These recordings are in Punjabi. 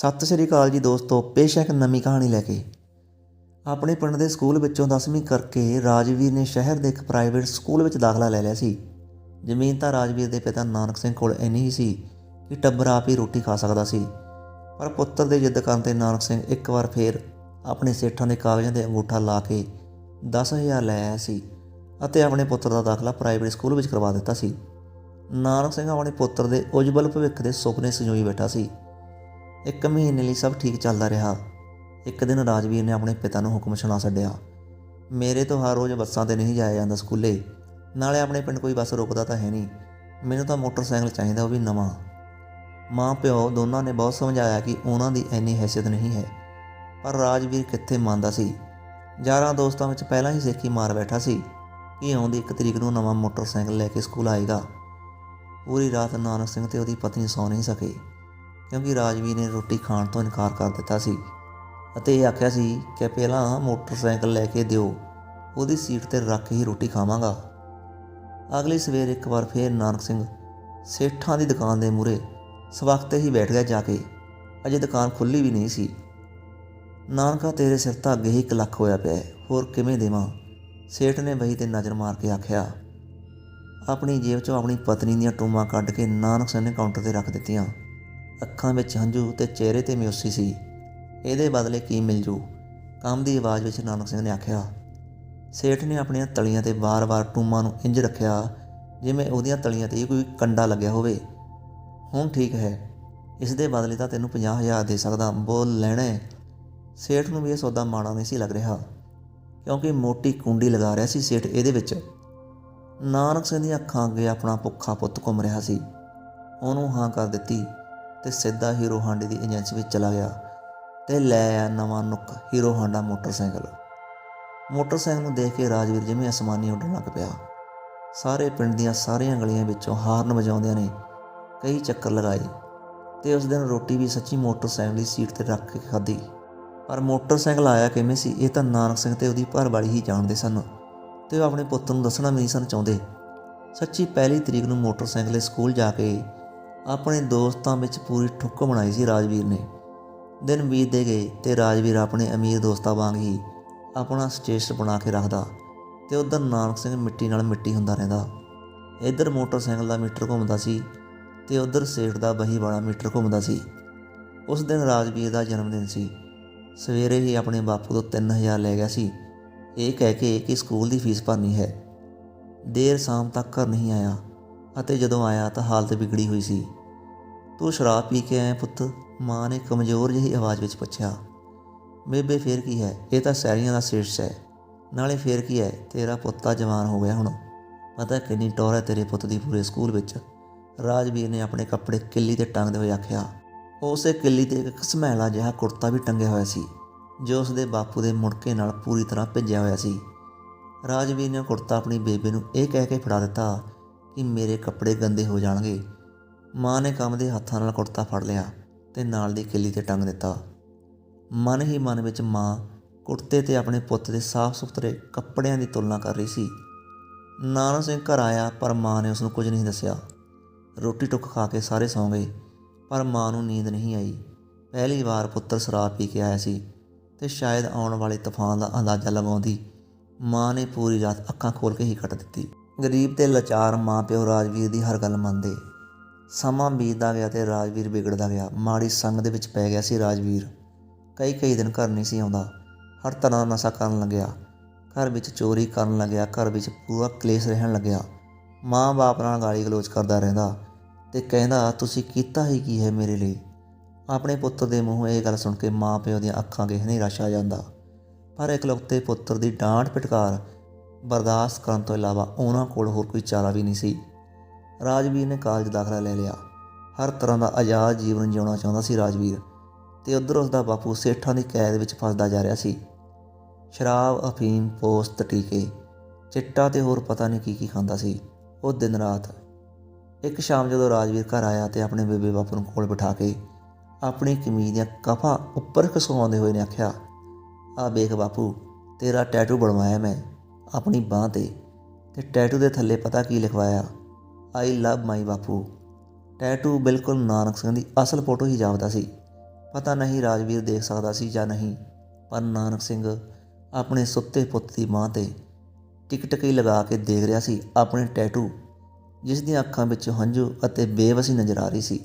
ਸਤਿ ਸ਼੍ਰੀ ਅਕਾਲ ਜੀ ਦੋਸਤੋ ਪੇਸ਼ ਹੈ ਇੱਕ ਨਵੀਂ ਕਹਾਣੀ ਲੈ ਕੇ। ਆਪਣੇ ਪਿੰਡ ਦੇ ਸਕੂਲ ਵਿੱਚੋਂ 10ਵੀਂ ਕਰਕੇ ਰਾਜਵੀਰ ਨੇ ਸ਼ਹਿਰ ਦੇ ਇੱਕ ਪ੍ਰਾਈਵੇਟ ਸਕੂਲ ਵਿੱਚ ਦਾਖਲਾ ਲੈ ਲਿਆ ਸੀ। ਜ਼ਮੀਨ ਤਾਂ ਰਾਜਵੀਰ ਦੇ ਪਿਤਾ ਨਾਨਕ ਸਿੰਘ ਕੋਲ ਇੰਨੀ ਹੀ ਸੀ ਕਿ ਟੱਬਰ ਆਪ ਹੀ ਰੋਟੀ ਖਾ ਸਕਦਾ ਸੀ। ਪਰ ਪੁੱਤਰ ਦੇ ਜਿੱਦ ਕਰਨ ਤੇ ਨਾਨਕ ਸਿੰਘ ਇੱਕ ਵਾਰ ਫੇਰ ਆਪਣੇ ਸੇਠਾਂ ਦੇ ਕਾਗਜ਼ਾਂ ਦੇ ਅੰਗੂਠਾ ਲਾ ਕੇ 10000 ਲੈ ਆਇਆ ਸੀ ਅਤੇ ਆਪਣੇ ਪੁੱਤਰ ਦਾ ਦਾਖਲਾ ਪ੍ਰਾਈਵੇਟ ਸਕੂਲ ਵਿੱਚ ਕਰਵਾ ਦਿੱਤਾ ਸੀ। ਨਾਨਕ ਸਿੰਘ ਆਪਣੇ ਪੁੱਤਰ ਦੇ ਉਜਵਲ ਭਵਿੱਖ ਦੇ ਸੁਪਨੇ ਸੰਜੋਈ ਬੈਠਾ ਸੀ। ਇੱਕ ਮਹੀਨੇ ਲਈ ਸਭ ਠੀਕ ਚੱਲਦਾ ਰਿਹਾ। ਇੱਕ ਦਿਨ ਰਾਜਵੀਰ ਨੇ ਆਪਣੇ ਪਿਤਾ ਨੂੰ ਹੁਕਮ ਸੁਣਾ ਛੱਡਿਆ। ਮੇਰੇ ਤੋਂ ਹਰ ਰੋਜ਼ ਬੱਸਾਂ ਤੇ ਨਹੀਂ ਜਾਇਆ ਜਾਂਦਾ ਸਕੂਲੇ। ਨਾਲੇ ਆਪਣੇ ਪਿੰਡ ਕੋਈ ਬੱਸ ਰੁਕਦਾ ਤਾਂ ਹੈ ਨਹੀਂ। ਮੈਨੂੰ ਤਾਂ ਮੋਟਰਸਾਈਕਲ ਚਾਹੀਦਾ, ਉਹ ਵੀ ਨਵਾਂ। ਮਾਂ ਪਿਓ ਦੋਨਾਂ ਨੇ ਬਹੁਤ ਸਮਝਾਇਆ ਕਿ ਉਹਨਾਂ ਦੀ ਇੰਨੀ ਹੈਸੀਅਤ ਨਹੀਂ ਹੈ। ਪਰ ਰਾਜਵੀਰ ਕਿੱਥੇ ਮੰਨਦਾ ਸੀ? ਯਾਰਾਂ ਦੋਸਤਾਂ ਵਿੱਚ ਪਹਿਲਾਂ ਹੀ ਸੇਖੀ ਮਾਰ ਬੈਠਾ ਸੀ ਕਿ ਆਉਂਦੀ ਇੱਕ ਤਰੀਕ ਨੂੰ ਨਵਾਂ ਮੋਟਰਸਾਈਕਲ ਲੈ ਕੇ ਸਕੂਲ ਆਏਗਾ। ਪੂਰੀ ਰਾਤ ਨਾਨਕ ਸਿੰਘ ਤੇ ਉਹਦੀ ਪਤਨੀ ਸੌ ਨਹੀਂ ਸਕੇ। ਕਿਉਂਕਿ ਰਾਜਵੀਰ ਨੇ ਰੋਟੀ ਖਾਣ ਤੋਂ ਇਨਕਾਰ ਕਰ ਦਿੱਤਾ ਸੀ ਅਤੇ ਇਹ ਆਖਿਆ ਸੀ ਕਿ ਪਹਿਲਾਂ ਮੋਟਰਸਾਈਕਲ ਲੈ ਕੇ ਦਿਓ, ਉਹਦੀ ਸੀਟ ਤੇ ਰੱਖ ਹੀ ਰੋਟੀ ਖਾਵਾਂਗਾ। ਅਗਲੀ ਸਵੇਰ ਇੱਕ ਵਾਰ ਫੇਰ ਨਾਨਕ ਸਿੰਘ ਸੇਠਾਂ ਦੀ ਦੁਕਾਨ ਦੇ ਮੂਹਰੇ ਸਵਖਤੇ ਹੀ ਬੈਠ ਗਿਆ ਜਾ ਕੇ। ਅਜੇ ਦੁਕਾਨ ਖੁੱਲੀ ਵੀ ਨਹੀਂ ਸੀ। ਨਾਨਕਾ, ਤੇਰੇ ਸਿਰ ਤਾਂ ਅੱਗੇ ਹੀ ਇੱਕ ਲੱਖ ਹੋਇਆ ਪਿਆ ਹੋਰ ਕਿਵੇਂ ਦੇਵਾਂ? ਸੇਠ ਨੇ ਵਹੀ ਤੇ ਨਜ਼ਰ ਮਾਰ ਕੇ ਆਖਿਆ, ਆਪਣੀ ਜੇਬ 'ਚੋਂ ਆਪਣੀ ਪਤਨੀ ਦੀਆਂ ਟੂਮਾਂ ਕੱਢ ਕੇ ਨਾਨਕ ਸਿੰਘ ਨੇ ਕਾਊਂਟਰ ਤੇ ਰੱਖ ਦਿੱਤੀਆਂ। ਅੱਖਾਂ ਵਿੱਚ ਹੰਝੂ ਤੇ ਚਿਹਰੇ ਤੇ ਮਿਉਸੀ ਸੀ। ਇਹਦੇ ਬਦਲੇ ਕੀ ਮਿਲ ਜੂ? ਕੰਮ ਦੀ ਆਵਾਜ਼ ਵਿੱਚ ਨਾਨਕ ਸਿੰਘ ਨੇ ਆਖਿਆ, ਸੇਠ ਨੇ ਆਪਣੀਆਂ ਤਲੀਆਂ ਤੇ ਵਾਰ-ਵਾਰ ਟੂਮਾਂ ਨੂੰ ਇੰਜ ਰੱਖਿਆ, ਜਿਵੇਂ ਉਹਦੀਆਂ ਤਲੀਆਂ ਤੇ ਕੋਈ ਕੰਡਾ ਲੱਗਿਆ ਹੋਵੇ। ਹੁਣ ਠੀਕ ਹੈ, ਇਸ ਦੇ ਬਦਲੇ ਤਾਂ ਤੈਨੂੰ 50000 ਦੇ ਸਕਦਾ, ਬੋਲ ਲੈਣਾ ਸੇਠ ਨੂੰ ਵੀ ਇਹ ਸੌਦਾ ਮਾੜਾ ਨਹੀਂ ਸੀ ਲੱਗ ਰਿਹਾ, ਕਿਉਂਕਿ ਮੋਟੀ ਕੁੰਡੀ ਲਗਾ ਰਿਹਾ ਸੀ ਸੇਠ ਇਹਦੇ ਵਿੱਚ। ਨਾਨਕ ਸਿੰਘ ਦੀਆਂ ਅੱਖਾਂ ਅੱਗੇ ਆਪਣਾ ਭੁੱਖਾ ਪੁੱਤ ਘੁੰਮ ਰਿਹਾ ਸੀ। ਉਹਨੂੰ ਹਾਂ ਕਰ ਦਿੱਤੀ। ਤੇ ਸਿੱਧਾ ਹੀਰੋ ਹਾਂਡੇ ਦੀ ਏਜੰਸੀ ਵਿੱਚ ਚਲਾ ਗਿਆ ਤੇ ਲੈ ਆਇਆ ਨਵਾਂ ਨੁੱਕ ਹੀਰੋ ਹਾਂਡਾ ਮੋਟਰਸਾਈਕਲ। ਮੋਟਰਸਾਈਕਲ ਨੂੰ ਦੇਖ ਕੇ ਰਾਜਵੀਰ ਜਿਵੇਂ ਅਸਮਾਨੀ ਉੱਡਣ ਲੱਗ ਪਿਆ। ਸਾਰੇ ਪਿੰਡ ਦੀਆਂ ਸਾਰੀਆਂ ਗਲੀਆਂ ਵਿੱਚੋਂ ਹਾਰਨ ਵਜਾਉਂਦਿਆਂ ਨੇ ਕਈ ਚੱਕਰ ਲਗਾਏ ਤੇ ਉਸ ਦਿਨ ਰੋਟੀ ਵੀ ਸੱਚੀ ਮੋਟਰਸਾਈਕਲ ਦੀ ਸੀਟ ਤੇ ਰੱਖ ਕੇ ਖਾਧੀ। ਪਰ ਮੋਟਰਸਾਈਕਲ ਆਇਆ ਕਿਵੇਂ ਸੀ ਇਹ ਤਾਂ ਨਾਨਕ ਸਿੰਘ ਤੇ ਉਹਦੀ ਘਰ ਵਾਲੀ ਹੀ ਜਾਣਦੇ ਸਨ ਤੇ ਉਹ ਆਪਣੇ ਪੁੱਤ ਨੂੰ ਦੱਸਣਾ ਵੀ ਨਹੀਂ ਸਨ ਚਾਹੁੰਦੇ। ਸੱਚੀ ਪਹਿਲੀ ਤਰੀਕ ਨੂੰ ਮੋਟਰਸਾਈਕਲ ਸਕੂਲ ਜਾ ਕੇ ਆਪਣੇ ਦੋਸਤਾਂ ਵਿੱਚ ਪੂਰੀ ਠੁੱਕ ਬਣਾਈ ਸੀ ਰਾਜਵੀਰ ਨੇ। ਦਿਨ ਬੀਤਦੇ ਗਏ ਤੇ ਰਾਜਵੀਰ ਆਪਣੇ ਅਮੀਰ ਦੋਸਤਾਂ ਵਾਂਗ ਹੀ ਆਪਣਾ ਸਟੇਟਸ ਬਣਾ ਕੇ ਰੱਖਦਾ ਤੇ ਉਧਰ ਨਾਨਕ ਸਿੰਘ ਮਿੱਟੀ ਨਾਲ ਮਿੱਟੀ ਹੁੰਦਾ ਰਹਿੰਦਾ। ਇੱਧਰ ਮੋਟਰਸਾਈਕਲ ਦਾ ਮੀਟਰ ਘੁੰਮਦਾ ਸੀ ਤੇ ਉਧਰ ਸੇਠ ਦਾ ਬਹੀ ਵਾਲਾ ਮੀਟਰ ਘੁੰਮਦਾ ਸੀ। ਉਸ ਦਿਨ ਰਾਜਵੀਰ ਦਾ ਜਨਮ ਦਿਨ ਸੀ। ਸਵੇਰੇ ਹੀ ਆਪਣੇ ਬਾਪੂ ਤੋਂ 3000 ਲੈ ਗਿਆ ਸੀ। ਇਹ ਕਹਿ ਕੇ ਕਿ ਸਕੂਲ ਦੀ ਫੀਸ ਭਰਨੀ ਹੈ। ਦੇਰ ਸ਼ਾਮ ਤੱਕ ਘਰ ਨਹੀਂ ਆਇਆ। ਅਤੇ ਜਦੋਂ ਆਇਆ ਤਾਂ ਹਾਲਤ ਵਿਗੜੀ ਹੋਈ ਸੀ। ਤੂੰ ਸ਼ਰਾਬ ਪੀ ਕੇ ਆਇਆ ਪੁੱਤ। ਮਾਂ ਨੇ ਕਮਜ਼ੋਰ ਜਿਹੀ ਆਵਾਜ਼ ਵਿੱਚ ਪੁੱਛਿਆ, ਬੇਬੇ, ਫੇਰ ਕੀ ਹੈ? ਇਹ ਤਾਂ ਸੈਰੀਆਂ ਦਾ ਸ਼ੀਰਸ਼ ਹੈ। ਨਾਲੇ ਫੇਰ ਕੀ ਹੈ? ਤੇਰਾ ਪੁੱਤਾ ਜਵਾਨ ਹੋ ਗਿਆ ਹੁਣ। ਪਤਾ ਕਿੰਨੀ ਟੌਰ ਹੈ ਤੇਰੇ ਪੁੱਤ ਦੀ ਪੂਰੇ ਸਕੂਲ ਵਿੱਚ। ਰਾਜਵੀਰ ਨੇ ਆਪਣੇ ਕੱਪੜੇ ਕਿੱਲੀ ਤੇ ਟੰਗਦੇ ਹੋਏ ਆਖਿਆ, ਉਸੇ ਕਿੱਲੀ ਤੇ ਇੱਕ ਘਸਮੈਲਾ ਜਿਹਾ ਕੁੜਤਾ ਵੀ ਟੰਗਿਆ ਹੋਇਆ ਸੀ, ਜੋ ਉਸਦੇ ਬਾਪੂ ਦੇ ਮੁੜਕੇ ਨਾਲ ਪੂਰੀ ਤਰ੍ਹਾਂ ਭਿੱਜਿਆ ਹੋਇਆ ਸੀ। ਰਾਜਵੀਰ ਨੇ ਕੁੜਤਾ ਆਪਣੀ ਬੇਬੇ ਨੂੰ ਇਹ ਕਹਿ ਕੇ ਫੜਾ ਦਿੱਤਾ ਕਿ ਮੇਰੇ ਕੱਪੜੇ ਗੰਦੇ ਹੋ ਜਾਣਗੇ। ਮਾਂ ਨੇ ਕੰਮ ਦੇ ਹੱਥਾਂ ਨਾਲ ਕੁੜਤਾ ਫੜ ਲਿਆ ਤੇ ਨਾਲ ਦੀ ਕਿੱਲੀ ਤੇ ਟੰਗ ਦਿੱਤਾ। ਮਨ ਹੀ ਮਨ ਵਿੱਚ ਮਾਂ ਕੁੜਤੇ ਤੇ ਆਪਣੇ ਪੁੱਤ ਦੇ ਸਾਫ਼ ਸੁਥਰੇ ਕੱਪੜਿਆਂ ਦੀ ਤੁਲਨਾ ਕਰ ਰਹੀ ਸੀ। ਨਾਨਕ ਸਿੰਘ ਘਰ ਆਇਆ ਪਰ ਮਾਂ ਨੇ ਉਸ ਨੂੰ ਕੁਝ ਨਹੀਂ ਦੱਸਿਆ। ਰੋਟੀ ਟੁੱਕ ਖਾ ਕੇ ਸਾਰੇ ਸੌਂ ਗਏ, ਪਰ ਮਾਂ ਨੂੰ ਨੀਂਦ ਨਹੀਂ ਆਈ। ਪਹਿਲੀ ਵਾਰ ਪੁੱਤਰ ਸ਼ਰਾਬ ਪੀ ਕੇ ਆਇਆ ਸੀ ਤੇ ਸ਼ਾਇਦ ਆਉਣ ਵਾਲੇ ਤੂਫਾਨ ਦਾ ਅੰਦਾਜ਼ਾ ਲਗਾਉਂਦੀ ਮਾਂ ਨੇ ਪੂਰੀ ਰਾਤ ਅੱਖਾਂ ਖੋਲ ਕੇ ਹੀ ਕੱਟ ਦਿੱਤੀ। ਗਰੀਬ ਤੇ ਲਾਚਾਰ ਮਾਂ ਪਿਓ ਰਾਜਵੀਰ ਦੀ ਹਰ ਗੱਲ ਮੰਨਦੇ। ਸਮਾਂ ਬੀਤਦਾ ਗਿਆ ਤੇ ਰਾਜਵੀਰ ਵਿਗੜਦਾ ਗਿਆ। ਮਾੜੀ ਸੰਗ ਦੇ ਵਿੱਚ ਪੈ ਗਿਆ ਸੀ ਰਾਜਵੀਰ। ਕਈ ਕਈ ਦਿਨ ਘਰ ਨਹੀਂ ਸੀ ਆਉਂਦਾ। ਹਰ ਤਰ੍ਹਾਂ ਦਾ ਨਸ਼ਾ ਕਰਨ ਲੱਗਿਆ। ਘਰ ਵਿੱਚ ਚੋਰੀ ਕਰਨ ਲੱਗਿਆ। ਘਰ ਵਿੱਚ ਪੂਰਾ ਕਲੇਸ਼ ਰਹਿਣ ਲੱਗਿਆ। ਮਾਂ-ਬਾਪ ਨਾਲ ਗਾਲੀ ਗਲੋਚ ਕਰਦਾ ਰਹਿੰਦਾ ਤੇ ਕਹਿੰਦਾ, ਤੁਸੀਂ ਕੀਤਾ ਹੀ ਕੀ ਹੈ ਮੇਰੇ ਲਈ? ਆਪਣੇ ਪੁੱਤਰ ਦੇ ਮੂੰਹੋਂ ਇਹ ਗੱਲ ਸੁਣ ਕੇ ਮਾਂ ਪਿਓ ਦੀਆਂ ਅੱਖਾਂ 'ਤੇ ਹਨੇਰਾ ਛਾ ਜਾਂਦਾ। ਪਰ ਇਕਲੌਤੇ ਪੁੱਤਰ ਦੀ ਡਾਂਟ ਫਟਕਾਰ ਬਰਦਾਸ਼ਤ ਕਰਨ ਤੋਂ ਇਲਾਵਾ ਉਹਨਾਂ ਕੋਲ ਹੋਰ ਕੋਈ ਚਾਰਾ ਵੀ ਨਹੀਂ ਸੀ। ਰਾਜਵੀਰ ਨੇ ਕਾਲਜ ਦਾਖਲਾ ਲੈ ਲਿਆ। ਹਰ ਤਰ੍ਹਾਂ ਦਾ ਆਜ਼ਾਦ ਜੀਵਨ ਜਿਉਣਾ ਚਾਹੁੰਦਾ ਸੀ ਰਾਜਵੀਰ ਤੇ ਉਧਰ ਉਸ ਦਾ ਬਾਪੂ ਸੇਠਾਂ ਦੀ ਕੈਦ ਵਿੱਚ ਫਸਦਾ ਜਾ ਰਿਹਾ ਸੀ। ਸ਼ਰਾਬ, ਅਫੀਮ, ਪੋਸਤ, ਟੀਕੇ, ਚਿੱਟਾ ਤੇ ਹੋਰ ਪਤਾ ਨਹੀਂ ਕੀ ਕੀ ਖਾਂਦਾ ਸੀ। ਉਹ ਦਿਨ ਰਾਤ ਇੱਕ ਸ਼ਾਮ ਜਦੋਂ ਰਾਜਵੀਰ ਘਰ ਆਇਆ ਤੇ ਆਪਣੇ ਬੇਬੇ ਬਾਪੂ ਨੂੰ ਕੋਲ ਬਿਠਾ ਕੇ ਆਪਣੀ ਕਮੀਜ਼ ਦੀਆਂ ਕਫਾ ਉੱਪਰ ਖਸਵਾਉਂਦੇ ਹੋਏ ਨੇ ਆਖਿਆ, ਆ ਵੇਖ ਬਾਪੂ, ਤੇਰਾ ਟੈਟੂ ਬਣਵਾਇਆ ਮੈਂ। ਆਪਣੀ ਬਾਹ ਤੇ ਤੇ ਟੈਟੂ ਦੇ ਥੱਲੇ ਪਤਾ ਕੀ ਲਿਖਵਾਇਆ? ਆਈ ਲਵ ਮਾਈ ਬਾਪੂ। ਟੈਟੂ ਬਿਲਕੁਲ ਨਾਨਕ ਸਿੰਘ ਦੀ ਅਸਲ ਫੋਟੋ ਹੀ ਜਾਪਦਾ ਸੀ। ਪਤਾ ਨਹੀਂ ਰਾਜਵੀਰ ਦੇਖ ਸਕਦਾ ਸੀ ਜਾਂ ਨਹੀਂ, ਪਰ ਨਾਨਕ ਸਿੰਘ ਆਪਣੇ ਸੁੱਤੇ ਪੁੱਤ ਦੀ ਬਾਂਹ ਤੇ ਟਿਕਟਕੀ ਲਗਾ ਕੇ ਦੇਖ ਰਿਹਾ ਸੀ ਆਪਣੇ ਟੈਟੂ ਜਿਸ ਦੀਆਂ ਅੱਖਾਂ ਵਿੱਚੋਂ ਹੰਝੂ ਅਤੇ ਬੇਵਸੀ ਨਜ਼ਰ ਆ ਰਹੀ ਸੀ।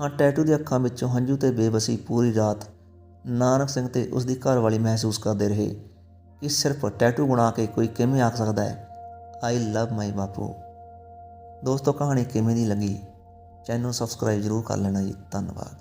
ਹਾਂ ਟੈਟੂ ਦੀਆਂ ਅੱਖਾਂ ਵਿੱਚੋਂ ਹੰਝੂ ਤੇ ਬੇਵਸੀ ਪੂਰੀ ਰਾਤ ਨਾਨਕ ਸਿੰਘ ਤੇ ਉਸ ਦੀ ਘਰਵਾਲੀ ਮਹਿਸੂਸ ਕਰਦੇ ਰਹੇ। ਕਿ ਸਿਰਫ ਟੈਟੂ ਬਣਾ ਕੇ ਕੋਈ ਕਿਵੇਂ ਆਖ ਸਕਦਾ ਹੈ? ਆਈ ਲਵ ਮਾਈ ਬਾਪੂ। ਦੋਸਤੋ, ਕਹਾਣੀ ਕਿਵੇਂ ਦੀ ਲੱਗੀ? ਚੈਨਲ ਨੂੰ ਸਬਸਕ੍ਰਾਈਬ ਜ਼ਰੂਰ ਕਰ ਲੈਣਾ ਜੀ। ਧੰਨਵਾਦ।